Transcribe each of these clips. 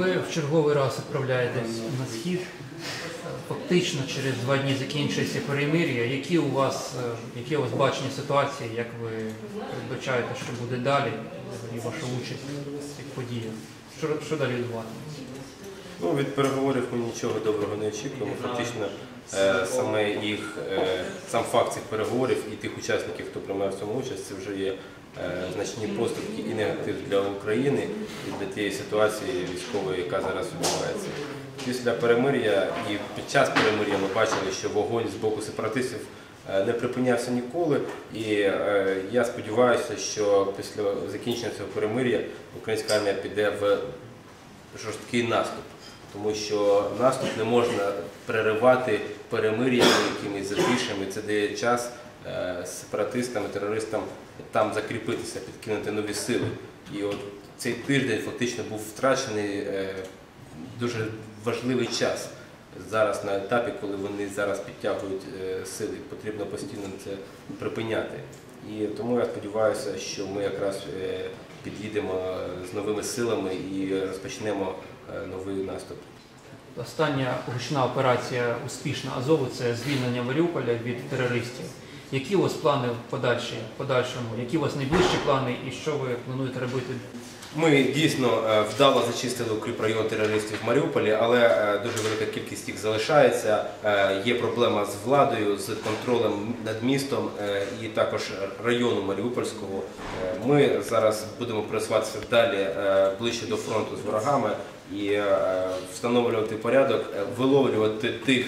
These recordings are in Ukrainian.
Ви в черговий раз відправляєтесь на схід. Фактично через два дні закінчується перемир'я. Які у вас, е, які у вас бачення ситуації, як ви передбачаєте, що буде далі, взагалі ваша участь цих подіях? Що, що далі відбуватиметься? Ну, від переговорів ми нічого доброго не очікуємо. Фактично, е, саме їх, е, сам факт цих переговорів і тих учасників, хто приймає в цьому участь, це вже є значні поступки і негатив для України і для тієї ситуації військової, яка зараз відбувається. Після перемир'я і під час перемир'я ми бачили, що вогонь з боку сепаратистів е, не припинявся ніколи. І е, я сподіваюся, що після закінчення цього перемир'я українська армія піде в жорсткий наступ, тому що наступ не можна переривати перемир'ями, якимись затишами. Це дає час е, сепаратистам і терористам там закріпитися, підкинути нові сили. І от цей тиждень фактично був втрачений е, дуже важливий час. Зараз на етапі, коли вони зараз підтягують е, сили, потрібно постійно це припиняти. І тому я сподіваюся, що ми якраз е, під'їдемо з новими силами і розпочнемо е, новий наступ. Остання гучна операція успішна Азову це звільнення Маріуполя від терористів. Які у вас плани в подальші, подальшому? Які у вас найближчі плани і що ви плануєте робити? Ми дійсно е, вдало зачистили укріпрайон терористів в Маріуполі, але е, дуже велика кількість їх залишається. Е, Є проблема з владою, з контролем над містом і також району Маріупольського. Ми зараз будемо просуватися далі ближче до фронту з ворогами і встановлювати порядок, виловлювати тих.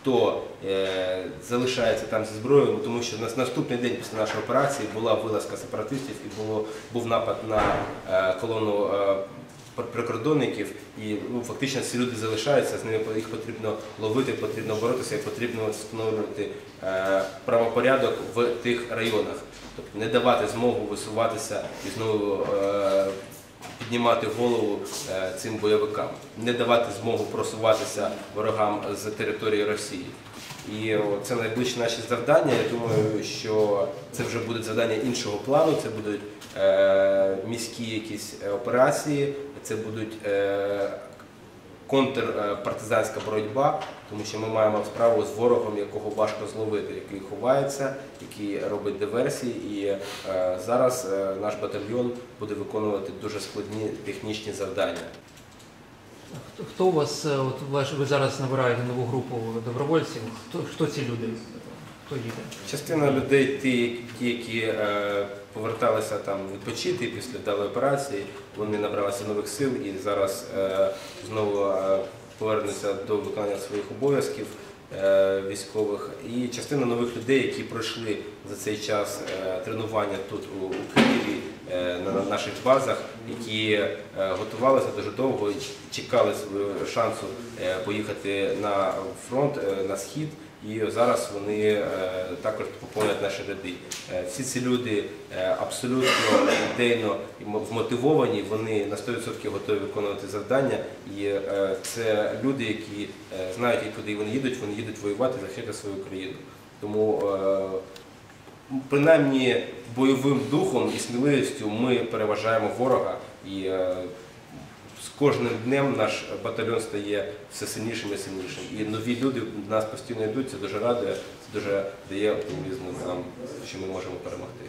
Хто е, залишається там зі зброєю, тому що на наступний день після нашої операції була вилазка сепаратистів і було був напад на е, колону е, прикордонників, і ну, фактично ці люди залишаються, з ними їх потрібно ловити, потрібно боротися і потрібно встановлювати е, правопорядок в тих районах. Тобто не давати змогу висуватися і знову е, піднімати голову е, цим бойовикам, не давати змогу просуватися ворогам з території Росії. І це найближчі наші завдання. Я думаю, що це вже будуть завдання іншого плану. Це будуть е, міські якісь е, операції, це будуть е, контрпартизанська боротьба, тому що ми маємо справу з ворогом, якого важко зловити, який ховається, який робить диверсії. І е, зараз е, наш батальйон буде виконувати дуже складні технічні завдання. Хто, у вас, е, от ви зараз набираєте нову групу добровольців? Хто, хто ці люди? Хто? Частина людей, ті, які е, поверталися там відпочити після вдалої операції, вони набралися нових сил і зараз е, знову е, повернуться до виконання своїх обов'язків військових. І частина нових людей, які пройшли за цей час тренування тут у Києві. Е, На на наших базах, які е, готувалися дуже довго, чекали свого шансу е, поїхати на фронт, е, на схід, і зараз вони е, також поповнять наші ряди. Е, Всі ці люди е, абсолютно ідейно вмотивовані, вони на 100% готові виконувати завдання. І е, це люди, які е, знають, куди вони їдуть, вони їдуть воювати, захищати свою країну. Тому е, принаймні бойовим духом і сміливістю ми переважаємо ворога і е, з кожним днем наш батальйон стає все сильнішим і сильнішим. І нові люди нас постійно йдуть, це дуже радує, це дуже дає оптимізму нам, що ми можемо перемогти.